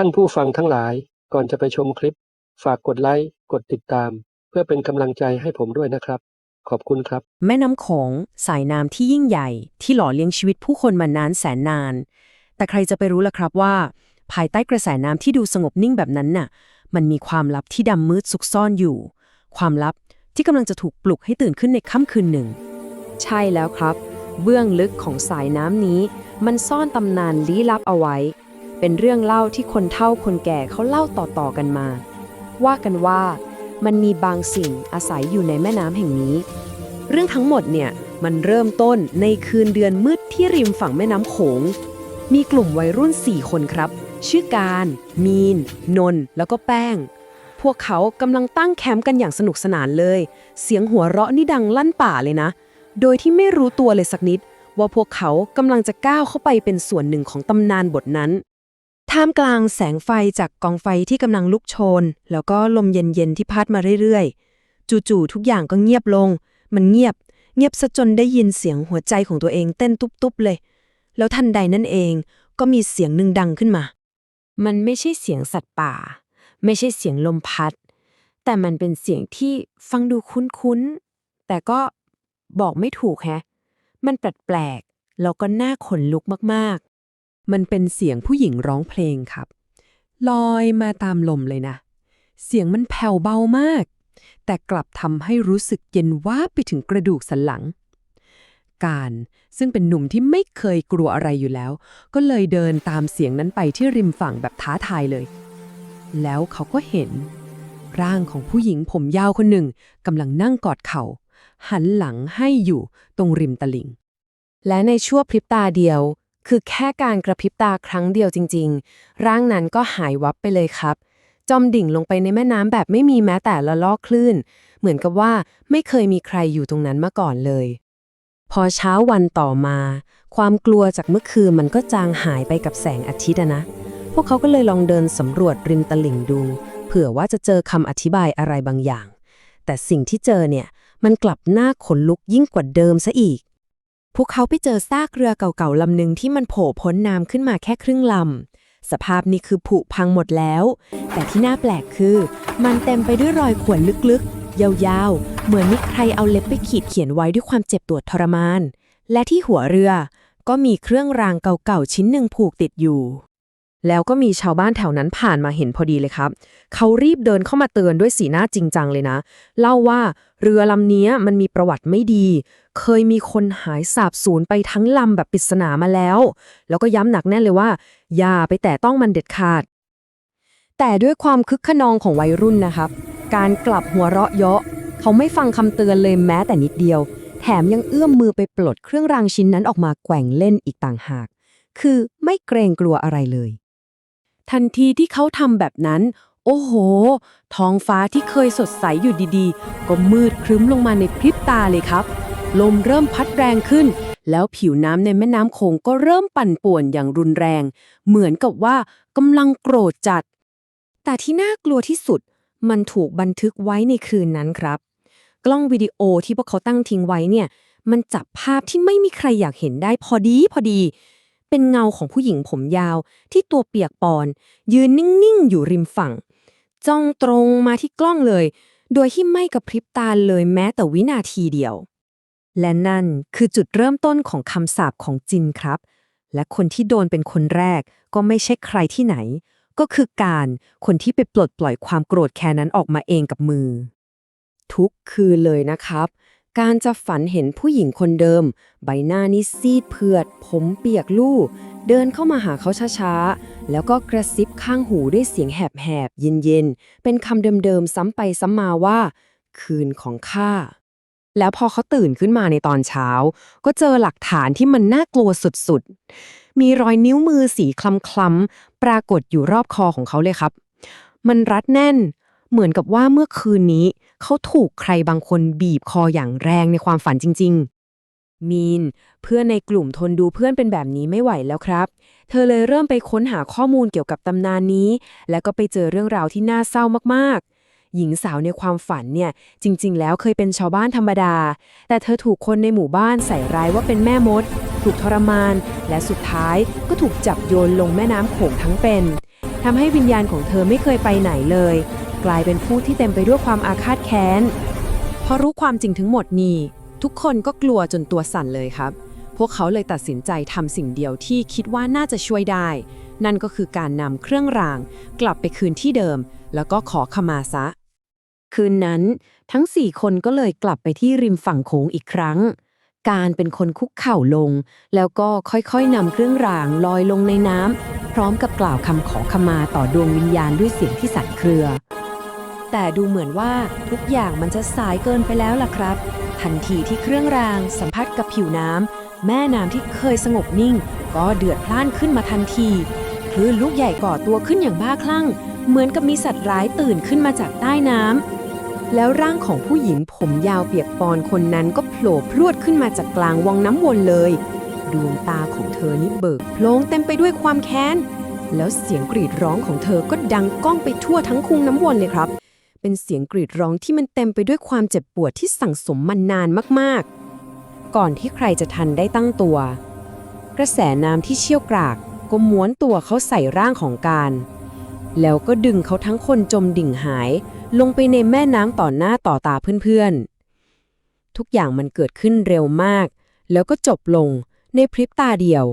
ท่านผู้ฟังทั้งหลายก่อนจะไปชมคลิป ฝากกดไลค์กดติดตาม เพื่อเป็นกำลังใจให้ผมด้วยนะครับ ขอบคุณครับ แม่น้ำโขงสายน้ำที่ยิ่งใหญ่ ที่หล่อเลี้ยงชีวิตผู้คนมานานแสนนาน แต่ใครจะไปรู้ล่ะครับว่า ภายใต้กระแสน้ำที่ดูสงบนิ่งแบบนั้นน่ะ มันมีความลับที่ดำมืดซุกซ่อนอยู่ ความลับที่กำลังจะถูกปลุกให้ตื่นขึ้นในค่ำคืนหนึ่ง ใช่แล้วครับ เบื้องลึกของสายน้ำนี้ มันซ่อนตำนานลี้ลับเอาไว้ เป็นเรื่องเล่าที่คนเฒ่าคนแก่เขาเล่าต่อๆกันมา ว่ากันว่ามันมีบางสิ่งอาศัยอยู่ในแม่น้ำแห่งนี้ เรื่องทั้งหมดเนี่ยมันเริ่มต้นในคืนเดือนมืดที่ริมฝั่งแม่น้ำโขง มีกลุ่มวัยรุ่น 4 คนครับ ชื่อการ มีน นน แล้วก็แป้ง พวกเขากำลังตั้งแคมป์กันอย่างสนุกสนานเลย เสียงหัวเราะนี่ดังลั่นป่าเลยนะ โดยที่ไม่รู้ตัวเลยสักนิด ว่าพวกเขากำลังจะก้าวเข้าไปเป็นส่วนหนึ่งของตำนานบทนั้น ท่ามกลางแสงไฟจากกองไฟที่กำลังลุกโชน แล้วก็ลมเย็นๆที่พัดมาเรื่อยๆ จู่ๆทุกอย่างก็เงียบลง มันเงียบ เงียบซะจนได้ยินเสียงหัวใจของตัวเองเต้นตุบๆเลย แล้วทันใดนั่นเองก็มีเสียงหนึ่งดังขึ้นมา มันไม่ใช่เสียงสัตว์ป่า ไม่ใช่เสียงลมพัด แต่มันเป็นเสียงที่ฟังดูคุ้นๆ แต่ก็บอกไม่ถูกแฮะ มันแปลกๆ แล้วก็น่าขนลุกมากๆ มันเป็นเสียงผู้หญิงร้องเพลงครับ ลอยมาตามลมเลยนะ เสียงมันแผ่วเบามาก แต่กลับทำให้รู้สึกเย็นวาไปถึงกระดูกสันหลัง การซึ่งเป็นหนุ่มที่ไม่เคยกลัวอะไรอยู่แล้ว ก็เลยเดินตามเสียงนั้นไปที่ริมฝั่งแบบท้าทายเลย แล้วเขาก็เห็น ร่างของผู้หญิงผมยาวคนหนึ่งกำลังนั่งกอดเขา่าหันหลังให้อยู่ตรงริมตลิ่งและในชั่วพริบตาเดียว คือแค่การกระพริบตาครั้งเดียวจริง ๆ ร่างนั้นก็หายวับไปเลยครับจมดิ่งลงไปในแม่น้ำแบบไม่มีแม้แต่ละลอกคลื่น เหมือนกับว่าไม่เคยมีใครอยู่ตรงนั้นมาก่อนเลย พอเช้าวันต่อมา ความกลัวจากเมื่อคืนมันก็จางหายไปกับแสงอาทิตย์นะ พวกเขาก็เลยลองเดินสำรวจริมตลิ่งดู เผื่อว่าจะเจอคำอธิบายอะไรบางอย่าง แต่สิ่งที่เจอเนี่ยมันกลับน่าขนลุกยิ่งกว่าเดิมซะอีก พวกเขาไปเจอซากเรือเก่าๆลำหนึ่งที่มันโผล่พ้นน้ำขึ้นมาแค่ครึ่งลำ สภาพนี้คือผุพังหมดแล้ว แต่ที่น่าแปลกคือ มันเต็มไปด้วยรอยข่วนลึกๆ ยาวๆ เหมือนมีใครเอาเล็บไปขีดเขียนไว้ด้วยความเจ็บปวดทรมาน และที่หัวเรือก็มีเครื่องรางเก่าๆชิ้นหนึ่งผูกติดอยู่ แล้วก็มีชาวบ้านแถวนั้นผ่านมาเห็นพอดีเลยครับ เขารีบเดินเข้ามาเตือนด้วยสีหน้าจริงจังเลยนะ เล่าว่าเรือลำนี้มันมีประวัติไม่ดี เคยมีคนหายสาบสูญไปทั้งลำแบบปริศนามาแล้ว แล้วก็ย้ำหนักแน่นเลยว่า อย่าไปแตะต้องมันเด็ดขาด แต่ด้วยความคึกขนองของวัยรุ่นนะครับ การกลับหัวเราะเยาะ เขาไม่ฟังคำเตือนเลยแม้แต่นิดเดียว แถมยังเอื้อมมือไปปลดเครื่องรางชิ้นนั้นออกมาแกว่งเล่นอีกต่างหาก คือไม่เกรงกลัวอะไรเลย ทันทีที่เขาทำแบบนั้น โอ้โห ท้องฟ้าที่เคยสดใสอยู่ดีๆ ก็มืดครึ้มลงมาในพริบตาเลยครับ ลมเริ่มพัดแรงขึ้น แล้วผิวน้ำในแม่น้ำโขงก็เริ่มปั่นป่วนอย่างรุนแรง เหมือนกับว่ากำลังโกรธจัด แต่ที่น่ากลัวที่สุด มันถูกบันทึกไว้ในคืนนั้นครับ กล้องวิดีโอที่พวกเขาตั้งทิ้งไว้เนี่ย มันจับภาพที่ไม่มีใครอยากเห็นได้พอดีพอดี เป็นเงาของผู้หญิงผมยาวที่ตัวเปียกปอน ยืนนิ่ง ๆ อยู่ริมฝั่ง จ้องตรงมาที่กล้องเลย โดยที่ไม่กระพริบตาเลยแม้แต่วินาทีเดียว และนั่นคือจุดเริ่มต้นของคำสาปของจินครับ และคนที่โดนเป็นคนแรกก็ไม่ใช่ใครที่ไหน ก็คือการคนที่ไปปลดปล่อยความโกรธแค้นนั้นออกมาเองกับมือ ทุกคืนเลยนะครับ การจะฝันเห็นผู้หญิงคนเดิม ใบหน้านี่ซีดเผือด ผมเปียกลู่ เดินเข้ามาหาเขาช้าๆ แล้วก็กระซิบข้างหูด้วยเสียงแหบๆ เย็นๆ เป็นคำเดิมๆ ซ้ำไปซ้ำมาว่า คืนของข้า แล้วพอเขาตื่นขึ้นมาในตอนเช้า ก็เจอหลักฐานที่มันน่ากลัวสุดๆ มีรอยนิ้วมือสีคล้ำๆ ปรากฏอยู่รอบคอของเขาเลยครับ มันรัดแน่น เหมือนกับว่าเมื่อคืนนี้ เขาถูกใครบางคนบีบคออย่างแรงในความฝันจริง ๆ มีน เพื่อนในกลุ่มทนดูเพื่อนเป็นแบบนี้ไม่ไหวแล้วครับ เธอเลยเริ่มไปค้นหาข้อมูลเกี่ยวกับตำนานนี้ แล้วก็ไปเจอเรื่องราวที่น่าเศร้ามากๆหญิงสาวในความฝันเนี่ยจริง ๆ แล้วเคยเป็นชาวบ้านธรรมดา แต่เธอถูกคนในหมู่บ้านใส่ร้ายว่าเป็นแม่มด ถูกทรมาน และสุดท้ายก็ถูกจับโยนลงแม่น้ำโขงทั้งเป็นทำให้วิญญาณของเธอไม่เคยไปไหนเลย กลายเป็นผู้ที่เต็มไปด้วยความอาฆาตแค้นพอรู้ความจริงทั้งหมดนี่ทุกคนก็กลัวจนตัวสั่นเลยครับ พวกเขาเลยตัดสินใจทำสิ่งเดียวที่คิดว่าน่าจะช่วยได้ นั่นก็คือการนำเครื่องราง กลับไปคืนที่เดิม แล้วก็ขอขมาซะ คืนนั้น ทั้งสี่คนก็เลยกลับไปที่ริมฝั่งโขงอีกครั้ง การเป็นคนคุกเข่าลง แล้วก็ค่อยๆนำเครื่องรางลอยลงในน้ำพร้อมกับกล่าวคำขอขมาต่อดวงวิญญาณด้วยเสียงที่สั่นเครือ แต่ดูเหมือนว่าทุกอย่างมันจะสายเกินไปแล้วล่ะครับ ทันทีที่เครื่องรางสัมผัสกับผิวน้ำแม่น้ำที่เคยสงบนิ่ง ก็เดือดพล่านขึ้นมาทันทีคลื่นลูกใหญ่ก่อตัวขึ้นอย่างบ้าคลั่ง เหมือนกับมีสัตว์ร้ายตื่นขึ้นมาจากใต้น้ำแล้วร่างของผู้หญิงผมยาวเปียกปอนคนนั้นก็โผล่พรวดขึ้นมาจากกลางวังน้ำวนเลย ดวงตาของเธอนี่เบิกโพลงเต็มไปด้วยความแค้นแล้วเสียงกรีดร้องของเธอก็ดังก้องไปทั่วทั้งคุงน้ำวนเลยครับ เป็นเสียงกรีดร้องที่มันเต็มไปด้วยความเจ็บปวดที่สั่งสมมานานมากๆ ก่อนที่ใครจะทันได้ตั้งตัว กระแสน้ำที่เชี่ยวกรากก็ม้วนตัวเขาใส่ร่างของการ แล้วก็ดึงเขาทั้งคนจมดิ่งหาย ลงไปในแม่น้ำต่อหน้าต่อตาเพื่อนๆ ทุกอย่างมันเกิดขึ้นเร็วมาก แล้วก็จบลงในพริบตาเดียว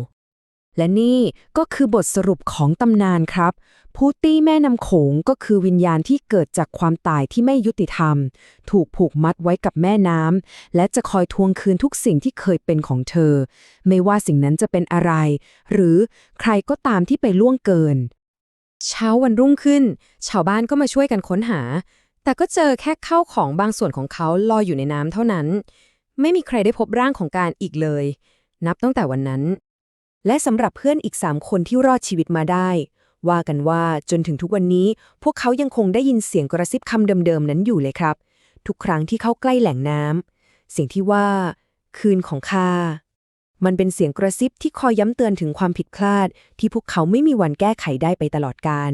และนี่ก็คือบทสรุปของตำนานครับ ผู้ตี้แม่น้ำโขงก็คือวิญญาณที่เกิดจากความตายที่ไม่ยุติธรรม ถูกผูกมัดไว้กับแม่น้ำและจะคอยทวงคืนทุกสิ่งที่เคยเป็นของเธอ ไม่ว่าสิ่งนั้นจะเป็นอะไร หรือใครก็ตามที่ไปล่วงเกิน เช้าวันรุ่งขึ้น ชาวบ้านก็มาช่วยกันค้นหา แต่ก็เจอแค่ข้าวของบางส่วนของเขาลอยอยู่ในน้ำเท่านั้น ไม่มีใครได้พบร่างของการอีกเลย นับตั้งแต่วันนั้น และสำหรับเพื่อนอีกสามคนที่รอดชีวิตมาได้ ว่ากันว่าจนถึงทุกวันนี้ พวกเขายังคงได้ยินเสียงกระซิบคำเดิมๆนั้นอยู่เลยครับ ทุกครั้งที่เข้าใกล้แหล่งน้ำเสียงที่ว่า คืนของข้ามันเป็นเสียงกระซิบที่คอยย้ำเตือนถึงความผิดพลาด ที่พวกเขาไม่มีวันแก้ไขได้ไปตลอดกาล